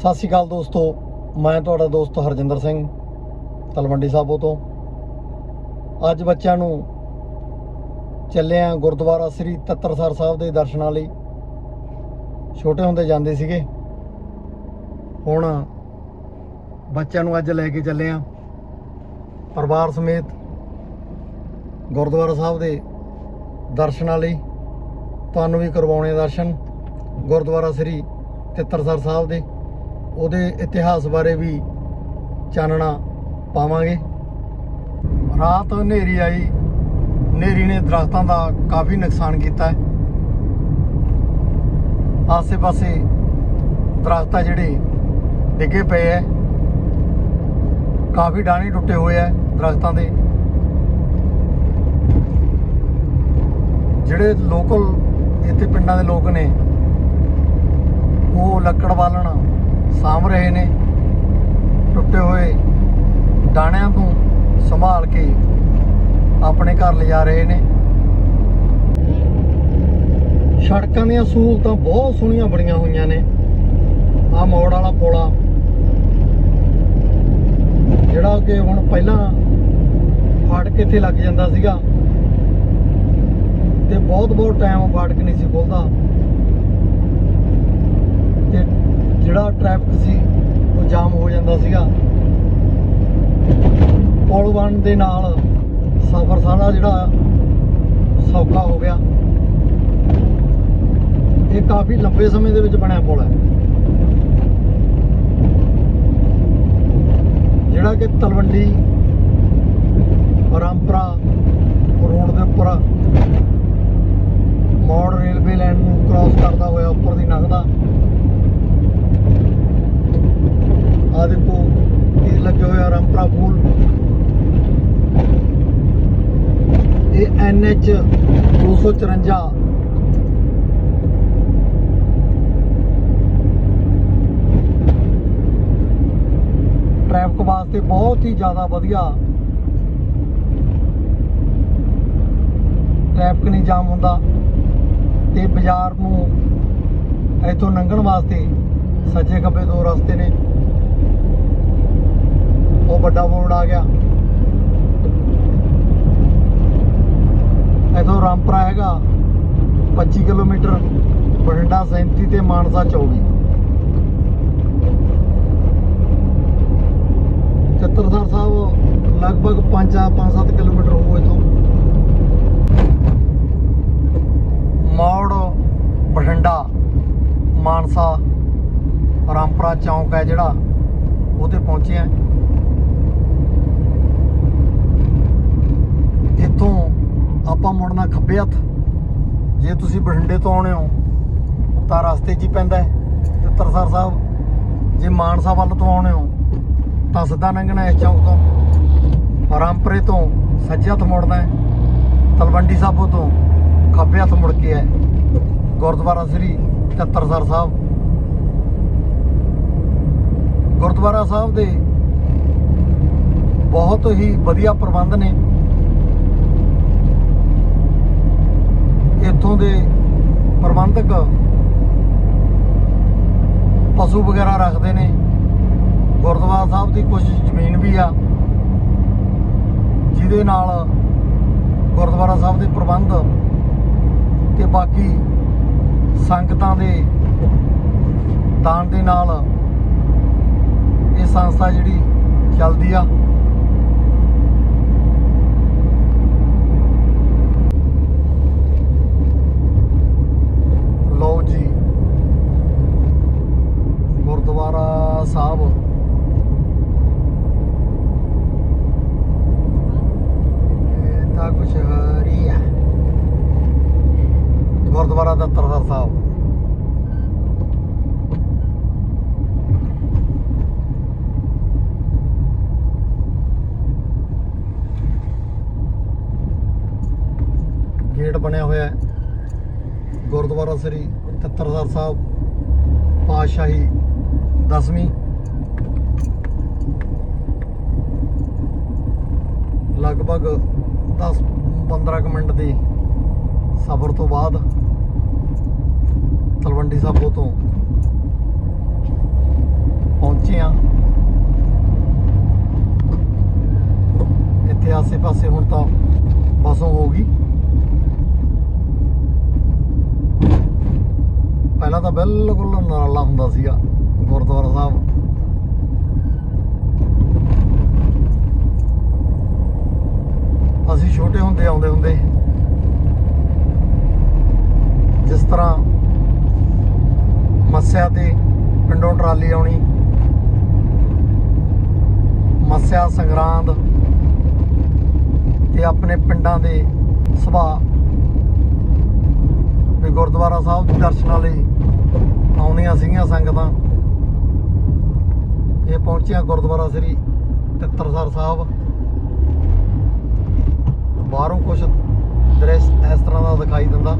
ਸਤਿ ਸ਼੍ਰੀ ਅਕਾਲ ਦੋਸਤੋ, ਮੈਂ ਤੁਹਾਡਾ ਦੋਸਤ ਹਰਜਿੰਦਰ ਸਿੰਘ, ਤਲਵੰਡੀ ਸਾਬੋ ਤੋਂ। ਅੱਜ ਬੱਚਿਆਂ ਨੂੰ ਚੱਲੇ ਆ ਗੁਰਦੁਆਰਾ ਸ੍ਰੀ ਤੱਤਰਸਰ ਸਾਹਿਬ ਦੇ ਦਰਸ਼ਨਾਂ ਲਈ। ਛੋਟੇ ਹੁੰਦੇ ਜਾਂਦੇ ਸੀਗੇ। ਹੁਣ ਬੱਚਿਆਂ ਨੂੰ ਅੱਜ ਲੈ ਕੇ ਚੱਲੇ ਆ। ਪਰਿਵਾਰ ਸਮੇਤ ਗੁਰਦੁਆਰਾ ਸਾਹਿਬ ਦੇ ਦਰਸ਼ਨਾਂ ਲਈ। ਤੁਹਾਨੂੰ ਵੀ ਕਰਵਾਉਣੇ ਦਰਸ਼ਨ ਗੁਰਦੁਆਰਾ ਸ੍ਰੀ ਤਿੱਤਰਸਰ ਸਾਹਿਬ ਦੇ। ਉਹਦੇ ਇਤਿਹਾਸ ਬਾਰੇ ਵੀ ਚਾਨਣਾ ਪਾਵਾਂਗੇ। ਰਾਤ ਹਨੇਰੀ ਆਈ। ਹਨੇਰੀ ਨੇ ਦਰਖਤਾਂ ਦਾ ਕਾਫੀ ਨੁਕਸਾਨ ਕੀਤਾ ਹੈ। ਆਸੇ-ਪਾਸੇ ਦਰਖਤ ਆ ਜਿਹੜੇ ਡਿੱਗੇ ਪਏ ਐ ਕਾਫੀ ਡਾਣੀ ਟੁੱਟੇ ਹੋਏ ਐ ਦਰਖਤਾਂ ਦੇ। ਜਿਹੜੇ ਲੋਕਲ ਇੱਥੇ ਪਿੰਡਾਂ ਦੇ ਲੋਕ ਨੇ, ਉਹ ਲੱਕੜ ਬਾਲਣ ਸਾਂਭ ਰਹੇ ਨੇ। ਟੁੱਟੇ ਹੋਏ ਦਾਣਿਆਂ ਤੋਂ ਸੰਭਾਲ ਕੇ ਆਪਣੇ ਘਰ ਲਿਜਾ ਰਹੇ ਨੇ। ਸੜਕਾਂ ਦੀਆਂ ਸਹੂਲਤਾਂ ਬਹੁਤ ਸੋਹਣੀਆਂ ਬਣੀਆਂ ਹੋਈਆਂ ਨੇ। ਆ ਮੋੜ ਵਾਲਾ ਪੋਲਾ, ਜਿਹੜਾ ਕਿ ਹੁਣ ਪਹਿਲਾਂ ਫਾਟਕ ਇੱਥੇ ਲੱਗ ਜਾਂਦਾ ਸੀਗਾ। ਤੇ ਬਹੁਤ ਬਹੁਤ ਟਾਈਮ ਫਾਟਕ ਨਹੀਂ ਸੀ ਖੁੱਲਦਾ ਤੇ ਜਿਹੜਾ ਟ੍ਰੈਫਿਕ ਸੀ, ਉਹ ਜਾਮ ਹੋ ਜਾਂਦਾ ਸੀਗਾ। ਪੁਲ ਬਣਨ ਦੇ ਨਾਲ ਸਫ਼ਰ ਸਾਰਾ ਜਿਹੜਾ ਸੌਖਾ ਹੋ ਗਿਆ। ਇਹ ਕਾਫੀ ਲੰਬੇ ਸਮੇਂ ਦੇ ਵਿੱਚ ਬਣਿਆ ਪੁਲ ਹੈ। ਜਿਹੜਾ ਕਿ ਤਲਵੰਡੀ ਪਰੰਪਰਾ ਰੋਡ ਦੇ ਉੱਪਰ ਮੋੜ ਰੇਲਵੇ ਲਾਈਨ ਨੂੰ ਕ੍ਰਾਸ ਕਰਦਾ ਹੋਇਆ, ਉੱਪਰ ਦੀ ਲੰਘਦਾ। ਆ ਦੇਖੋ ਇਹ ਲੱਗੇ ਹੋਇਆ ਰਾਮਪੁਰਾ ਫੂਲ ਇਹ ਐਨਐਚ 254 ਟ੍ਰੈਫਿਕ ਵਾਸਤੇ ਬਹੁਤ ਹੀ ਜ਼ਿਆਦਾ ਵਧੀਆ। ਟ੍ਰੈਫਿਕ ਨਹੀਂ ਜਾਮ ਹੁੰਦਾ ਤੇ ਬਾਜ਼ਾਰ ਨੂੰ ਇੱਥੋਂ ਲੰਘਣ ਵਾਸਤੇ ਸੱਜੇ ਖੱਬੇ ਦੋ ਰਸਤੇ ਨੇ। ਉਹ ਵੱਡਾ ਬੋਰਡ ਆ ਗਿਆ। ਇੱਥੋਂ ਰਾਮਪੁਰਾ ਹੈਗਾ 25 ਕਿਲੋਮੀਟਰ, ਬਠਿੰਡਾ 37 ਤੇ ਮਾਨਸਾ 24 ਚੱਤਰਸਰ ਸਾਹਿਬ ਲਗਭਗ 5 5-7 ਕਿਲੋਮੀਟਰ ਹੋਊ ਇਥੋਂ। ਮੌੜ, ਬਠਿੰਡਾ, ਮਾਨਸਾ, ਰਾਮਪੁਰਾ ਚੌਂਕ ਹੈ ਜਿਹੜਾ ਉਹਤੇ ਪਹੁੰਚੇ ਆ ਇੱਥੋਂ ਆਪਾਂ ਮੁੜਨਾ ਖੱਬੇ ਹੱਥ। ਜੇ ਤੁਸੀਂ ਬਠਿੰਡੇ ਤੋਂ ਆਉਣੇ ਹੋ, ਤਾਂ ਰਸਤੇ 'ਚ ਹੀ ਪੈਂਦਾ ਹੈ। ਤੇ ਤਰਸਰ ਸਾਹਿਬ, ਜੇ ਮਾਨਸਾ ਵੱਲ ਤੋਂ ਆਉਣੇ ਹੋ, ਤਾਂ ਸਿੱਧਾ ਲੰਘਣਾ ਇਸ ਚੌਂਕ ਤੋਂ। ਰਾਮਪੁਰੇ ਤੋਂ ਸੱਜੇ ਹੱਥ ਮੁੜਨਾ ਹੈ। ਤਲਵੰਡੀ ਸਾਬੋ ਤੋਂ ਖੱਬੇ ਹੱਥ ਮੁੜ ਕੇ ਹੈ। ਗੁਰਦੁਆਰਾ ਸ੍ਰੀ ਤਤਰਸਰ ਸਾਹਿਬ। ਗੁਰਦੁਆਰਾ ਸਾਹਿਬ ਦੇ ਬਹੁਤ ਹੀ ਵਧੀਆ ਪ੍ਰਬੰਧ ਨੇ। ਇੱਥੋਂ ਦੇ ਪ੍ਰਬੰਧਕ ਪਸ਼ੂ ਵਗੈਰਾ ਰੱਖਦੇ ਨੇ। ਗੁਰਦੁਆਰਾ ਸਾਹਿਬ ਦੀ ਕੁਝ ਜ਼ਮੀਨ ਵੀ ਆ। ਜਿਹਦੇ ਨਾਲ ਗੁਰਦੁਆਰਾ ਸਾਹਿਬ ਦੇ ਪ੍ਰਬੰਧ ਤੇ ਬਾਕੀ ਸੰਗਤਾਂ ਦੇ ਦਾਨ ਦੇ ਨਾਲ ਇਹ ਸੰਸਥਾ ਜਿਹੜੀ ਚੱਲਦੀ ਆ। ਲਗਭਗ 10 15 ਮਿੰਟ ਦੇ ਸਫ਼ਰ ਤੋਂ ਬਾਅਦ ਤਲਵੰਡੀ ਸਾਬੋ ਤੋਂ ਪਹੁੰਚੇ ਆ ਇੱਥੇ ਆਸੇ-ਪਾਸੇ ਹੁਣ ਤਾਂ ਬਸੋਂ ਹੋ ਗਈ। ਪਹਿਲਾਂ ਤਾਂ ਬਿਲਕੁਲ ਨਰਾਲਾ ਹੁੰਦਾ ਸੀਗਾ ਗੁਰਦੁਆਰਾ ਸਾਹਿਬ। ਅਸੀਂ ਛੋਟੇ ਹੁੰਦੇ ਆਉਂਦੇ ਹੁੰਦੇ ਜਿਸ ਤਰ੍ਹਾਂ ਮੱਸਿਆ ਤੇ ਪਿੰਡੋਂ ਟਰਾਲੀ ਆਉਣੀ, ਮੱਸਿਆ, ਸੰਗਰਾਂਦ ਤੇ ਆਪਣੇ ਪਿੰਡਾਂ ਦੇ ਸੁਭਾਅ ਵੀ ਗੁਰਦੁਆਰਾ ਸਾਹਿਬ ਦੇ ਦਰਸ਼ਨਾਂ ਲਈ ਆਉਣੀਆਂ ਸੀਗੀਆਂ ਸੰਗਤਾਂ। ਇਹ ਪਹੁੰਚੀਆਂ ਗੁਰਦੁਆਰਾ ਸ੍ਰੀ ਤਿੱਤਰਸਰ ਸਾਹਿਬ। ਬਾਹਰੋਂ ਕੁਝ ਦ੍ਰਿਸ਼ ਇਸ ਤਰ੍ਹਾਂ ਦਾ ਦਿਖਾਈ ਦਿੰਦਾ।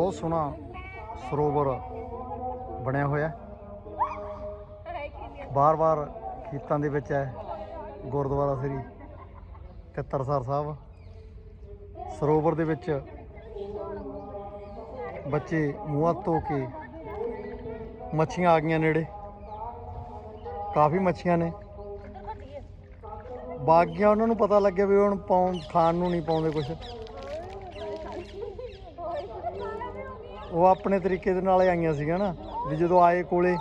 ਬਹੁਤ ਸੋਹਣਾ ਸਰੋਵਰ ਬਣਿਆ ਹੋਇਆ ਹੈ। ਬਾਰ-ਬਾਰ ਖੇਤਾਂ ਦੇ ਵਿੱਚ ਹੈ, ਗੁਰਦੁਆਰਾ ਸ੍ਰੀ ਤਿੱਤਰਸਰ ਸਾਹਿਬ। ਸਰੋਵਰ ਦੇ ਵਿੱਚ ਬੱਚੇ ਮੂੰਹਾਂ ਧੋ ਕੇ ਮੱਛੀਆਂ ਆ ਗਈਆਂ ਨੇੜੇ। ਕਾਫੀ ਮੱਛੀਆਂ ਨੇ। ਬਾਗੀਆਂ ਉਹਨਾਂ ਨੂੰ ਪਤਾ ਲੱਗਿਆ ਵੀ ਹੁਣ ਪਾਉਣ, ਖਾਣ ਨੂੰ ਨਹੀਂ ਪਾਉਂਦੇ ਕੁਝ ਉਹ ਆਪਣੇ ਤਰੀਕੇ ਦੇ ਨਾਲ ਆਈਆਂ ਸੀਗੀਆਂ ਨਾ, ਵੀ ਜਦੋਂ ਆਏ ਕੋਲੇ,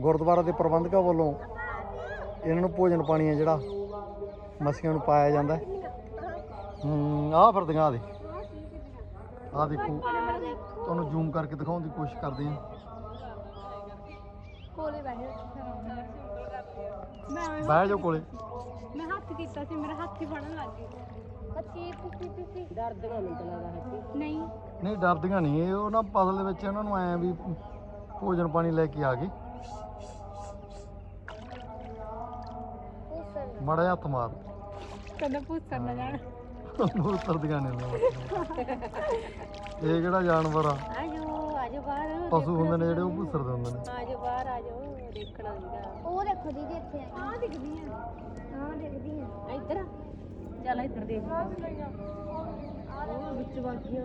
ਗੁਰਦੁਆਰਾ ਦੇ ਪ੍ਰਬੰਧਕਾਂ ਵੱਲੋਂ ਇਹਨਾਂ ਨੂੰ ਭੋਜਨ ਪਾਣੀ ਹੈ ਜਿਹੜਾ ਮਸੀਆਂ ਨੂੰ ਪਾਇਆ ਜਾਂਦਾ ਹੂੰ। ਆਹ ਫਿਰਦੀਆਂ ਦੇ। ਆਹ ਦੇਖੋ, ਤੁਹਾਨੂੰ ਜ਼ੂਮ ਕਰਕੇ ਦਿਖਾਉਣ ਦੀ ਕੋਸ਼ਿਸ਼ ਕਰਦੇ ਹਾਂ। ਕੋਲੇ ਬੈਠੇ ਮੈਂ ਐਵੇਂ ਬਹਿ ਜਾਓ ਕੋਲੇ। ਮੈਂ ਹੱਥ ਕੀਤਾ ਸੀ ਮੇਰਾ ਹੱਥ ਹੀ ਫੜਨ ਲੱਗ ਗਈ। ਅੱਛੀ ਪੁੱਛੀ ਪੁੱਛੀ ਦਰਦਗਾ ਨਹੀਂ ਚਲਾਦਾ ਹੈ ਨਹੀਂ। ਨਹੀਂ ਡਰਦੀਆਂ ਨਹੀਂ। ਇਹ ਉਹ ਨਾ ਪਸਲ ਦੇ ਵਿੱਚ ਇਹਨਾਂ ਨੂੰ ਐ ਵੀ ਭੋਜਨ ਪਾਣੀ ਲੈ ਕੇ ਆ ਗਏ ਮੜਾ ਹੱਥ ਮਾਰ। ਕਦੇ ਪੁੱਛਣ ਨਾ ਜਾਣ। ਉਹ ਉਤਰਦੀਆਂ ਨੇ। ਇਹ ਕਿਹੜਾ ਜਾਨਵਰ ਆ? ਆਜੋ ਆਜੋ ਬਾਹਰ ਪਸ਼ੂ ਹੁੰਦੇ ਨੇ ਜਿਹੜੇ ਉਹ ਭੁੱਸਰਦੇ ਹੁੰਦੇ ਨੇ। ਆਜੋ ਬਾਹਰ ਆਜੋ ਦੇਖਣਾ ਸੀਗਾ। ਉਹ ਦੇਖੋ ਦੀਦੀ ਇੱਥੇ ਆ ਦਿਖਦੀਆਂ ਆ। ਦਿਖਦੀਆਂ ਇੱਧਰ ਚੱਲ ਇੱਧਰ ਦੇਖ। ਉਹ ਵਿੱਚ ਬਾਕੀਆਂ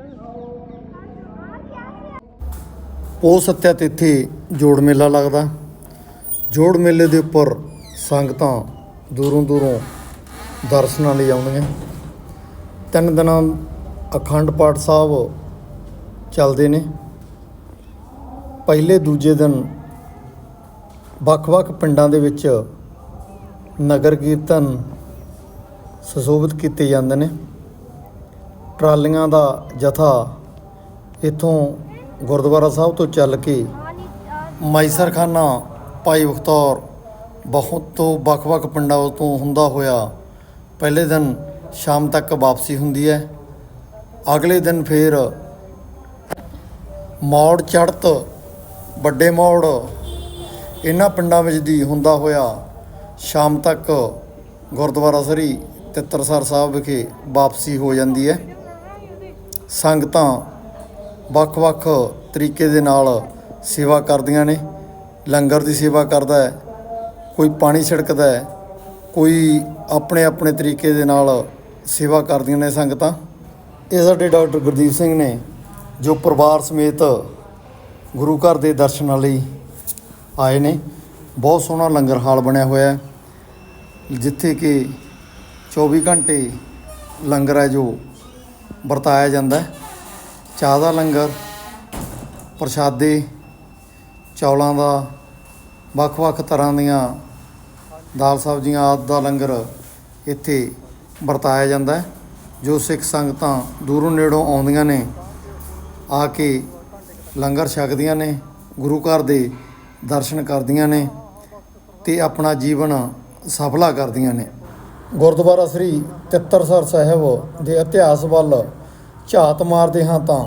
ਪੋ ਸੱਤਿਆ ਤਿੱਥੀ ਜੋੜ ਮੇਲਾ ਲੱਗਦਾ। ਜੋੜ ਮੇਲੇ ਦੇ ਉੱਪਰ ਸੰਗਤਾਂ ਦੂਰੋਂ ਦੂਰੋਂ ਦਰਸ਼ਨਾਂ ਲਈ ਆਉਂਦੀਆਂ। ਤਿੰਨ ਦਿਨਾਂ ਅਖੰਡ ਪਾਠ ਸਾਹਿਬ ਚੱਲਦੇ ਨੇ। ਪਹਿਲੇ ਦੂਜੇ ਦਿਨ ਵੱਖ-ਵੱਖ ਪਿੰਡਾਂ ਦੇ ਵਿੱਚ ਨਗਰ ਕੀਰਤਨ ਸੁਸ਼ੋਭਿਤ ਕੀਤੇ ਜਾਂਦੇ ਨੇ। ਟਰਾਲੀਆਂ ਦਾ ਜਥਾ ਇੱਥੋਂ ਗੁਰਦੁਆਰਾ ਸਾਹਿਬ ਤੋਂ ਚੱਲ ਕੇ ਮਾਈਸਰਖਾਨਾ ਭਾਈ ਬਖਤੌਰ ਬਹੁਤ ਤੋਂ ਵੱਖ-ਵੱਖ ਪਿੰਡਾਂ ਤੋਂ ਹੁੰਦਾ ਹੋਇਆ ਪਹਿਲੇ ਦਿਨ ਸ਼ਾਮ ਤੱਕ ਵਾਪਸੀ ਹੁੰਦੀ ਹੈ। ਅਗਲੇ ਦਿਨ ਫੇਰ ਮੌੜ ਚੜ੍ਹਤ ਵੱਡੇ ਮੋੜ, ਇਹਨਾਂ ਪਿੰਡਾਂ ਵਿੱਚ ਦੀ ਹੁੰਦਾ ਹੋਇਆ ਸ਼ਾਮ ਤੱਕ ਗੁਰਦੁਆਰਾ ਸਰੀ ਤਿੱਤਰਸਰ ਸਾਹਿਬ ਵਿਖੇ ਵਾਪਸੀ ਹੋ ਜਾਂਦੀ ਹੈ। ਸੰਗਤਾਂ ਵੱਖ-ਵੱਖ ਤਰੀਕੇ ਦੇ ਨਾਲ ਸੇਵਾ ਕਰਦੀਆਂ ਨੇ। ਲੰਗਰ ਦੀ ਸੇਵਾ ਕਰਦਾ ਹੈ, ਕੋਈ ਪਾਣੀ ਛਿੜਕਦਾ ਹੈ, ਕੋਈ ਆਪਣੇ ਆਪਣੇ ਤਰੀਕੇ ਦੇ ਨਾਲ ਸੇਵਾ ਕਰਦੀਆਂ ਨੇ ਸੰਗਤਾਂ। ਇਹ ਸਾਡੇ ਡਾਕਟਰ ਗੁਰਦੀਪ ਸਿੰਘ ਨੇ ਜੋ ਪਰਿਵਾਰ ਸਮੇਤ ਗੁਰੂ ਘਰ ਦੇ ਦਰਸ਼ਨਾਂ ਲਈ ਆਏ ਨੇ। ਬਹੁਤ ਸੋਹਣਾ ਲੰਗਰ ਹਾਲ ਬਣਿਆ ਹੋਇਆ ਹੈ। ਜਿੱਥੇ ਕਿ 24 ਘੰਟੇ ਲੰਗਰ ਹੈ ਜੋ ਵਰਤਾਇਆ ਜਾਂਦਾ ਹੈ। ਚਾਹ ਦਾ ਲੰਗਰ, ਪ੍ਰਸ਼ਾਦੇ, ਚੌਲਾਂ ਦਾ, ਵੱਖ-ਵੱਖ ਤਰ੍ਹਾਂ ਦੀਆਂ ਦਾਲ ਸਬਜ਼ੀਆਂ ਆਦਿ ਦਾ ਲੰਗਰ ਇੱਥੇ ਵਰਤਾਇਆ ਜਾਂਦਾ ਹੈ। ਜੋ ਸਿੱਖ ਸੰਗਤਾਂ ਦੂਰੋਂ ਨੇੜੋਂ ਆਉਂਦੀਆਂ ਨੇ, ਆ ਕੇ ਲੰਗਰ ਛਕਦੀਆਂ ਨੇ, ਗੁਰੂ ਘਰ ਦੇ ਦਰਸ਼ਨ ਕਰਦੀਆਂ ਨੇ ਤੇ ਆਪਣਾ ਜੀਵਨ ਸਫਲਾ ਕਰਦੀਆਂ ਨੇ। ਗੁਰਦੁਆਰਾ ਸ੍ਰੀ ਤਿੱਤਰਸਰ ਸਾਹਿਬ ਦੇ ਇਤਿਹਾਸ ਵੱਲ ਝਾਤ ਮਾਰਦੇ ਹਾਂ ਤਾਂ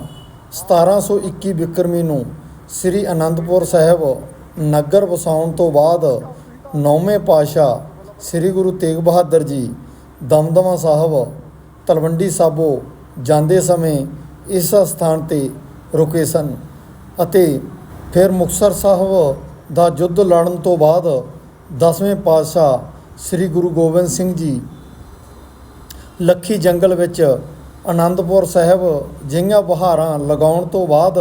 1721 ਬਿਕਰਮੀ ਨੂੰ ਸ੍ਰੀ ਅਨੰਦਪੁਰ ਸਾਹਿਬ ਨਗਰ ਵਸਾਉਣ ਤੋਂ ਬਾਅਦ ਨੌਵੇਂ ਪਾਤਸ਼ਾਹ ਸ੍ਰੀ ਗੁਰੂ ਤੇਗ ਬਹਾਦਰ ਜੀ ਦਮਦਮਾ ਸਾਹਿਬ, ਤਲਵੰਡੀ ਸਾਬੋ ਜਾਂਦੇ ਸਮੇਂ ਇਸ ਸਥਾਨ ਤੇ ਰੁਕੇ ਸਨ। ਅਤੇ ਫਿਰ ਮੁਕਤਸਰ ਸਾਹਿਬ ਦਾ ਯੁੱਧ ਲੜਨ ਤੋਂ ਬਾਅਦ ਦਸਵੇਂ ਪਾਤਸ਼ਾਹ ਸ੍ਰੀ ਗੁਰੂ ਗੋਬਿੰਦ ਸਿੰਘ ਜੀ ਲੱਖੀ ਜੰਗਲ ਵਿੱਚ ਆਨੰਦਪੁਰ ਸਾਹਿਬ ਜਿਹੀਆਂ ਬਹਾਰਾਂ ਲਗਾਉਣ ਤੋਂ ਬਾਅਦ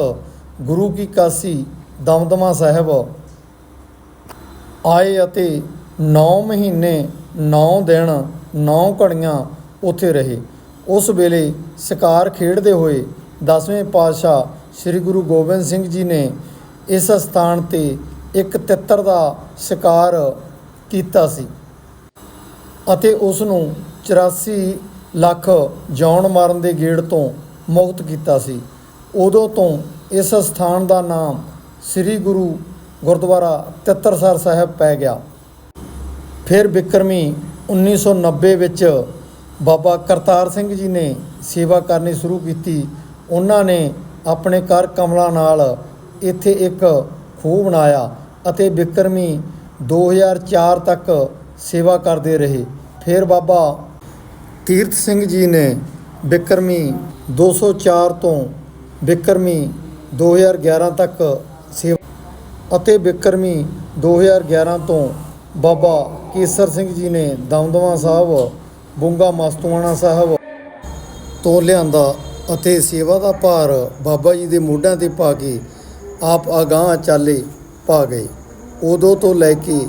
ਗੁਰੂ ਕੀ ਕਾਸੀ ਦਮਦਮਾ ਸਾਹਿਬ ਆਏ ਅਤੇ 9 ਮਹੀਨੇ 9 ਦਿਨ 9 ਘੜੀਆਂ ਉੱਥੇ ਰਹੇ। ਉਸ ਵੇਲੇ ਸ਼ਿਕਾਰ ਖੇਡਦੇ ਹੋਏ ਦਸਵੇਂ ਪਾਤਸ਼ਾਹ ਸ੍ਰੀ ਗੁਰੂ ਗੋਬਿੰਦ ਸਿੰਘ ਜੀ ਨੇ ਇਸ ਸਥਾਨ ਤੇ ਇੱਕ ਤਿੱਤਰ ਦਾ ਸ਼ਿਕਾਰ ਕੀਤਾ ਸੀ ਅਤੇ ਉਸ ਨੂੰ 84 ਲੱਖ ਜੌਨ ਮਾਰਨ ਦੇ ਗੇੜ ਤੋਂ ਮੁਕਤ ਕੀਤਾ ਸੀ। ਉਦੋਂ ਤੋਂ ਇਸ ਸਥਾਨ ਦਾ ਨਾਮ ਸ੍ਰੀ ਗੁਰੂ ਗੁਰਦੁਆਰਾ ਤਿੱਤਰਸਰ ਸਾਹਿਬ ਪੈ ਗਿਆ। ਫਿਰ ਬਿਕਰਮੀ 1990 ਵਿੱਚ ਬਾਬਾ ਕਰਤਾਰ ਸਿੰਘ ਜੀ ਨੇ ਸੇਵਾ ਕਰਨੀ ਸ਼ੁਰੂ ਕੀਤੀ। ਉਹਨਾਂ ਨੇ ਆਪਣੇ ਕਰ ਕਮਲਾਂ ਨਾਲ ਇੱਥੇ ਇੱਕ ਖੂਹ ਬਣਾਇਆ ਅਤੇ ਬਿਕਰਮੀ 2004 ਤੱਕ ਸੇਵਾ ਕਰਦੇ ਰਹੇ। ਫਿਰ ਬਾਬਾ ਤੀਰਥ ਸਿੰਘ ਜੀ ਨੇ ਬਿਕਰਮੀ 204 ਤੋਂ ਬਿਕਰਮੀ 2011 ਤੱਕ ਸੇਵਾ ਅਤੇ ਬਿਕਰਮੀ 2011 ਤੋਂ ਬਾਬਾ ਕੇਸਰ ਸਿੰਘ ਜੀ ਨੇ ਦਮਦਮਾ ਸਾਹਿਬ, ਬੁੰਗਾ ਮਸਤੂਆਣਾ ਸਾਹਿਬ ਤੋਂ ਲਿਆਂਦਾ ਅਤੇ ਸੇਵਾ ਦਾ ਭਾਰ ਬਾਬਾ ਜੀ ਦੇ ਮੋਢਿਆਂ ਤੇ ਪਾ ਕੇ ਆਪ ਅਗਾਂਹ ਚਾਲੇ ਪਾ ਗਏ। ਉਦੋਂ ਤੋਂ ਲੈ ਕੇ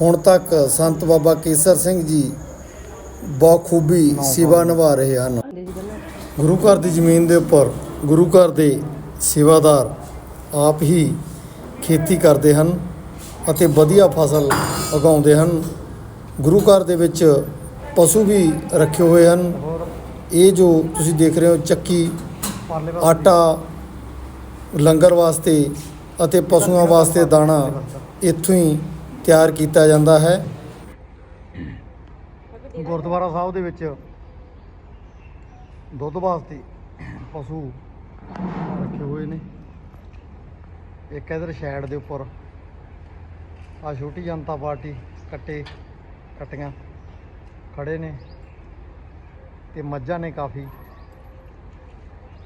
ਹੁਣ ਤੱਕ ਸੰਤ ਬਾਬਾ ਕੇਸਰ ਸਿੰਘ ਜੀ ਬਖੂਬੀ ਸੇਵਾ ਨਿਭਾ ਰਹੇ ਹਨ। ਗੁਰੂ ਘਰ ਦੀ ਜ਼ਮੀਨ ਦੇ ਉੱਪਰ ਗੁਰੂ ਘਰ ਦੇ ਸੇਵਾਦਾਰ ਆਪ ਹੀ ਖੇਤੀ ਕਰਦੇ ਹਨ ਅਤੇ ਵਧੀਆ ਫਸਲ ਉਗਾਉਂਦੇ ਹਨ। ਗੁਰੂ ਘਰ ਦੇ ਵਿੱਚ ਪਸ਼ੂ ਵੀ ਰੱਖੇ ਹੋਏ ਹਨ। ਇਹ ਜੋ ਤੁਸੀਂ ਦੇਖ ਰਹੇ ਹੋ ਚੱਕੀ ਆਟਾ ਲੰਗਰ ਵਾਸਤੇ ਅਤੇ ਪਸ਼ੂਆਂ ਵਾਸਤੇ ਦਾਣਾ ਇੱਥੋਂ ਹੀ ਤਿਆਰ ਕੀਤਾ ਜਾਂਦਾ ਹੈ। ਗੁਰਦੁਆਰਾ ਸਾਹਿਬ ਦੇ ਵਿੱਚ ਦੁੱਧ ਵਾਸਤੇ ਪਸ਼ੂ ਰੱਖੇ ਹੋਏ ਨੇ। ਇੱਕ ਇਧਰ ਸ਼ੈਡ ਦੇ ਉੱਪਰ ਆ ਛੋਟੀ ਜਨਤਾ ਪਾਰਟੀ ਕੱਟੇ ਕੱਟੀਆਂ ਖੜੇ ਨੇ। ਤੇ ਮੱਝਾਂ ਨੇ ਕਾਫੀ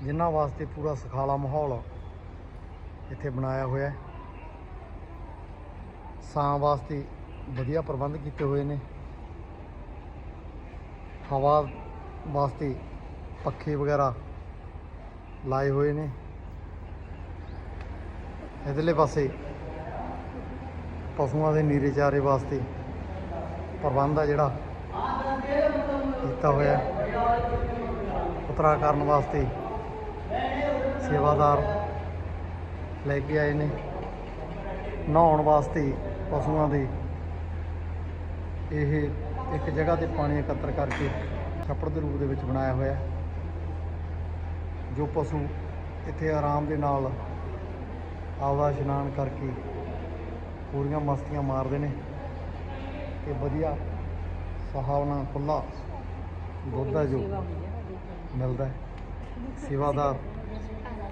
ਜਿਨ੍ਹਾਂ ਵਾਸਤੇ ਪੂਰਾ ਸਖਾਲਾ ਮਾਹੌਲ ਇੱਥੇ ਬਣਾਇਆ ਹੋਇਆ ਹੈ। ਸਾਂ ਵਾਸਤੇ ਵਧੀਆ ਪ੍ਰਬੰਧ ਕੀਤੇ ਹੋਏ ਨੇ। ਹਵਾ ਵਾਸਤੇ ਪੱਖੇ ਵਗੈਰਾ ਲਾਏ ਹੋਏ ਨੇ। ਇਧਰਲੇ ਪਾਸੇ ਪਸ਼ੂਆਂ ਦੇ ਨੀਰੇ ਚਾਰੇ ਵਾਸਤੇ ਪ੍ਰਬੰਧ ਆ ਜਿਹੜਾ ਕੀਤਾ ਹੋਇਆ ਉਤਰਾ ਕਰਨ ਵਾਸਤੇ ਸੇਵਾਦਾਰ ਲੈ ਕੇ ਆਏ ਨੇ। ਨਹਾਉਣ ਵਾਸਤੇ ਪਸ਼ੂਆਂ ਦੇ। ਇਹ ਇੱਕ ਜਗ੍ਹਾ ਤੇ ਪਾਣੀ ਇਕੱਤਰ ਕਰਕੇ ਛੱਪੜ ਦੇ ਰੂਪ ਦੇ ਵਿੱਚ ਬਣਾਇਆ ਹੋਇਆ ਜੋ ਪਸ਼ੂ ਇੱਥੇ ਆਰਾਮ ਦੇ ਨਾਲ ਆਪਦਾ ਇਸ਼ਨਾਨ ਕਰਕੇ ਪੂਰੀਆਂ ਮਸਤੀਆਂ ਮਾਰਦੇ ਨੇ। ਤੇ ਵਧੀਆ ਸੁਹਾਵਣਾ ਖੁੱਲਾ ਦੁੱਧ ਹੈ ਜੋ ਮਿਲਦਾ ਹੈ। ਸੇਵਾਦਾਰ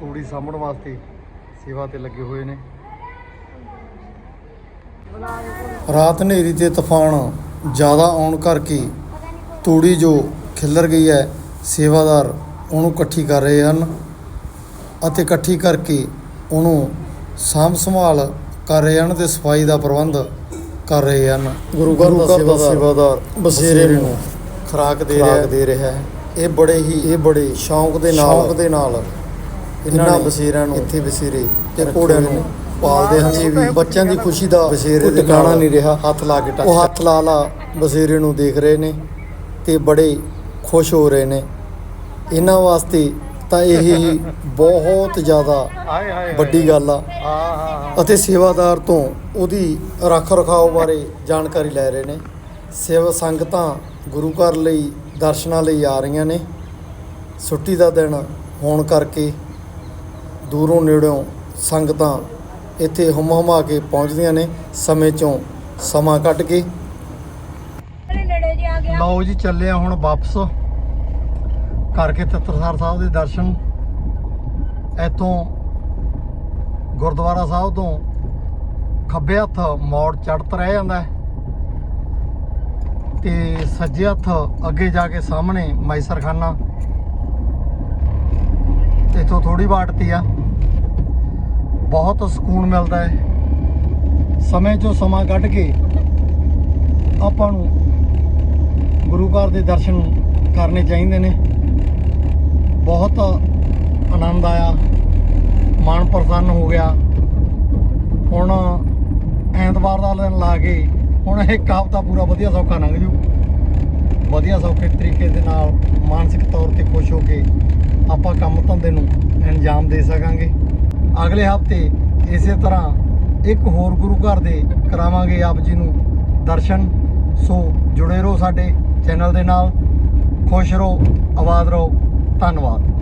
ਤੂੜੀ ਸਾਂਭਣ ਵਾਸਤੇ ਸੇਵਾ ਤੇ ਲੱਗੇ ਹੋਏ ਨੇ। ਰਾਤ ਹਨੇਰੀ ਤੇ ਤੂਫਾਨ ਜ਼ਿਆਦਾ ਆਉਣ ਕਰਕੇ ਤੂੜੀ ਜੋ ਖਿੱਲਰ ਗਈ ਹੈ ਸੇਵਾਦਾਰ ਉਹਨੂੰ ਇਕੱਠੀ ਕਰ ਰਹੇ ਹਨ ਅਤੇ ਇਕੱਠੀ ਕਰਕੇ ਉਹਨੂੰ ਸਾਂਭ ਸੰਭਾਲ ਕਰ ਰਹੇ ਹਨ ਤੇ ਸਫ਼ਾਈ ਦਾ ਪ੍ਰਬੰਧ ਕਰ ਰਹੇ ਹਨ। ਗੁਰੂ ਘਰ ਦਾ ਸੇਵਾਦਾਰ ਬਸੇਰੇ ਨੂੰ। ਖਰਾਕ ਦੇ ਰਿਹਾ ਦੇ ਰਿਹਾ ਹੈ। ਇਹ ਬੜੇ ਹੀ ਇਹ ਬੜੇ ਸ਼ੌਂਕ ਦੇ ਨਾਲ ਸ਼ੌਂਕ ਦੇ ਨਾਲ ਇਹਨਾਂ ਬਸੇਰਿਆਂ ਨੂੰ ਇੱਥੇ ਬਸੇਰੇ ਤੇ ਘੋੜਿਆਂ ਨੂੰ ਪਾਲਦੇ ਹਨ। ਇਹ ਵੀ ਬੱਚਿਆਂ ਦੀ ਖੁਸ਼ੀ ਦਾ ਬਸੇਰੇ ਦੇ ਟਿਕਾਣਾ ਨਹੀਂ ਰਿਹਾ। ਹੱਥ ਲਾ ਕੇ ਟੱਕ ਉਹ ਹੱਥ ਲਾ ਲਾ ਬਸੇਰੇ ਨੂੰ ਦੇਖ ਰਹੇ ਨੇ ਤੇ ਬੜੇ ਖੁਸ਼ ਹੋ ਰਹੇ ਨੇ। ਇਹਨਾਂ ਵਾਸਤੇ ਤਾਂ ਇਹ ਹੀ ਬਹੁਤ ਜ਼ਿਆਦਾ ਵੱਡੀ ਗੱਲ ਆ। ਅਤੇ ਸੇਵਾਦਾਰ ਤੋਂ ਉਹਦੀ ਰੱਖ ਰਖਾਓ ਬਾਰੇ ਜਾਣਕਾਰੀ ਲੈ ਰਹੇ ਨੇ। ਸੇਵਾ ਸੰਗਤਾਂ ਗੁਰੂ ਘਰ ਲਈ ਦਰਸ਼ਨਾਂ ਲਈ ਆ ਰਹੀਆਂ ਨੇ। ਛੁੱਟੀ ਦਾ ਦਿਨ ਹੋਣ ਕਰਕੇ ਦੂਰੋਂ ਨੇੜਿਓਂ ਸੰਗਤਾਂ ਇੱਥੇ ਹੁਮ ਹੁਮਾ ਕੇ ਪਹੁੰਚਦੀਆਂ ਨੇ। ਸਮੇਂ ਚੋਂ ਸਮਾਂ ਕੱਢ ਕੇ ਨੇੜੇ ਜੇ ਆ ਲਓ ਜੀ, ਚੱਲੇ ਆ ਹੁਣ ਵਾਪਸ ਕਰਕੇ ਤਤਰਸਰ ਸਾਹਿਬ ਦੇ ਦਰਸ਼ਨ। ਇੱਥੋਂ ਗੁਰਦੁਆਰਾ ਸਾਹਿਬ ਤੋਂ ਖੱਬੇ ਹੱਥ ਮੋੜ ਚੜਤ ਰਹਿ ਜਾਂਦਾ ਹੈ। ਤੇ ਸੱਜੇ ਹੱਥ ਅੱਗੇ ਜਾ ਕੇ ਸਾਹਮਣੇ ਮੈਸਰਖਾਨਾ। ਇੱਥੋਂ ਥੋੜੀ ਬਾਟਤੀ ਆ। ਬਹੁਤ ਸਕੂਨ ਮਿਲਦਾ ਹੈ ਸਮੇਂ ਚੋਂ ਸਮਾਂ ਕੱਢ ਕੇ ਆਪਾਂ ਨੂੰ ਗੁਰੂ ਘਰ ਦੇ ਦਰਸ਼ਨ ਕਰਨੇ ਚਾਹੀਦੇ ਨੇ। ਬਹੁਤ ਆਨੰਦ ਆਇਆ। ਮਨ ਪ੍ਰਸੰਨ ਹੋ ਗਿਆ। ਹੁਣ ਐਤਵਾਰ ਦਾ ਦਿਨ ਲਾ ਕੇ ਹੁਣ ਇਹ ਹਫ਼ਤਾ ਪੂਰਾ ਵਧੀਆ ਸੌਖਾ ਲੰਘ ਜੂ। ਵਧੀਆ ਸੌਖੇ ਤਰੀਕੇ ਦੇ ਨਾਲ ਮਾਨਸਿਕ ਤੌਰ ਤੇ ਖੁਸ਼ ਹੋ ਕੇ ਆਪਾਂ ਕੰਮ ਧੰਦੇ ਨੂੰ ਅੰਜਾਮ ਦੇ ਸਕਾਂਗੇ। ਅਗਲੇ ਹਫ਼ਤੇ ਇਸੇ ਤਰ੍ਹਾਂ ਇੱਕ ਹੋਰ ਗੁਰੂ ਘਰ ਦੇ ਕਰਾਵਾਂਗੇ ਆਪ ਜੀ ਨੂੰ ਦਰਸ਼ਨ। ਸੋ ਜੁੜੇ ਰਹੋ ਸਾਡੇ ਚੈਨਲ ਦੇ ਨਾਲ। ਖੁਸ਼ ਰਹੋ, ਆਬਾਦ ਰਹੋ। ਧੰਨਵਾਦ।